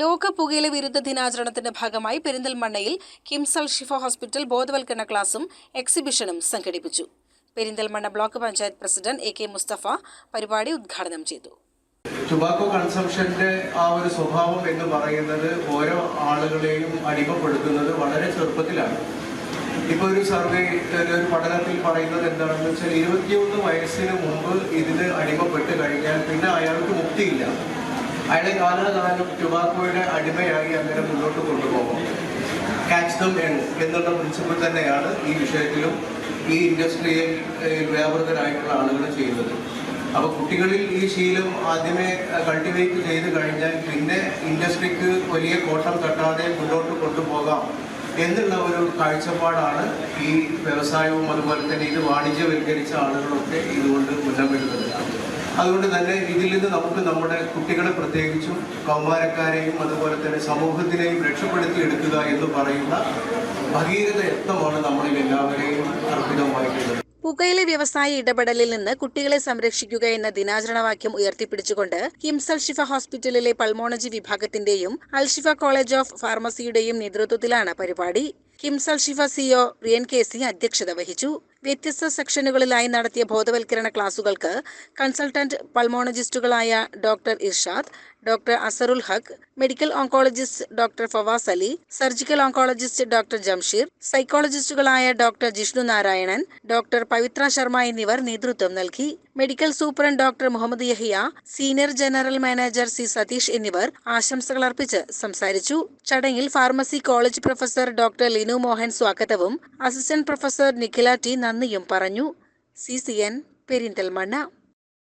ലോക പുകയില വിരുദ്ധ ദിനാചരണത്തിന്റെ ഭാഗമായി പെരിന്തൽമണ്ണയിൽ കിംസൽ ഷിഫ ഹോസ്പിറ്റൽ ബോധവൽക്കരണ ക്ലാസും എക്സിബിഷനും സംഘടിപ്പിച്ചു. Perinthalmanna block panchayat president A K Mustafa പരിപാടി ഉദ്ഘാടനം ചെയ്തു. ടുബാക്കോ കൺസംഷന്റെ ആ ഒരു സ്വഭാവം എന്ന് പറയുന്നത് ഓരോ ആളുകളെയും അടിമപ്പെടുത്തുന്നത് വളരെ ചെറുപ്പത്തിലാണ്. ഇപ്പൊ ഒരു സർവേ ഒരു പഠനത്തിൽ പറയുന്നത് എന്താണെന്ന് വെച്ചാൽ ഇരുപത്തിയൊന്ന് വയസ്സിന് മുമ്പ് ഇതിന് അടിമപ്പെട്ട് കഴിഞ്ഞാൽ പിന്നെ അയാൾക്ക് മുക്തിയില്ല. അയാളെ കാലാകാലം ടുബാക്കോയുടെ അടിമയായി അങ്ങനെ മുന്നോട്ട് കൊണ്ടുപോകും. കാച്ച് ദം എൺ എന്നുള്ള പ്രിൻസിപ്പിൾ തന്നെയാണ് ഈ വിഷയത്തിലും ഈ ഇൻഡസ്ട്രിയിൽ വ്യാപൃതരായിട്ടുള്ള ആളുകൾ ചെയ്യുന്നത്. അപ്പോൾ കുട്ടികളിൽ ഈ ശീലം ആദ്യമേ കൾട്ടിവേറ്റ് ചെയ്ത് കഴിഞ്ഞാൽ പിന്നെ ഇൻഡസ്ട്രിക്ക് വലിയ കോട്ടം തട്ടാതെ മുന്നോട്ട് കൊണ്ടുപോകാം എന്നുള്ള ഒരു കാഴ്ചപ്പാടാണ് ഈ വ്യവസായവും അതുപോലെ തന്നെ ഇത് വാണിജ്യവൽക്കരിച്ച ആളുകളൊക്കെ ഇതുകൊണ്ട് അതുകൊണ്ട് തന്നെ ഇതിൽ നിന്ന് നമുക്ക് നമ്മുടെ കുട്ടികളെ പ്രത്യേകിച്ചും കൗമാരക്കാരെയും അതുപോലെ തന്നെ സമൂഹത്തിനെയും രക്ഷപ്പെടുത്തി എടുക്കുക എന്ന് പറയുന്ന ഭഗീരത യത്നമാണ് നമ്മളിൽ എല്ലാവരെയും അർപ്പിതമായിട്ടുള്ളത്. പുകയില വ്യവസായ ഇടപെടലിൽ നിന്ന് കുട്ടികളെ സംരക്ഷിക്കുക എന്ന ദിനാചരണവാക്യം ഉയർത്തിപ്പിടിച്ചുകൊണ്ട് ഹിംസൽ ഷിഫ ഹോസ്പിറ്റലിലെ പൾമോണജി വിഭാഗത്തിന്റെയും അൽഷിഫ കോളേജ് ഓഫ് ഫാർമസിയുടെയും നേതൃത്വത്തിലാണ് പരിപാടി. Himself Shifa CO Riyan K അധ്യക്ഷത വഹിച്ചു. വ്യത്യസ്ത സെക്ഷനുകളിലായി നടത്തിയ ബോധവൽക്കരണ ക്ലാസുകൾക്ക് consultant പൾമോണജിസ്റ്റുകളായ doctor Irshad doctor Asarul Haq medical oncologist doctor Fawaz Ali surgical oncologist doctor Jamsheer സൈക്കോളജിസ്റ്റുകളായ doctor Jishnu Narayanan doctor Pavithra Sharma എന്നിവർ നേതൃത്വം നൽകി. Medical superintendent doctor Muhammad Yahiya senior general manager C Satheesh എന്നിവർ ആശംസകൾ അർപ്പിച്ച് സംസാരിച്ചു. ചടങ്ങിൽ pharmacy college professor doctor Linu Mohan സ്വാഗതവും assistant professor Nikhila T നന്ദിയും പറഞ്ഞു. C C N Perinthalmanna.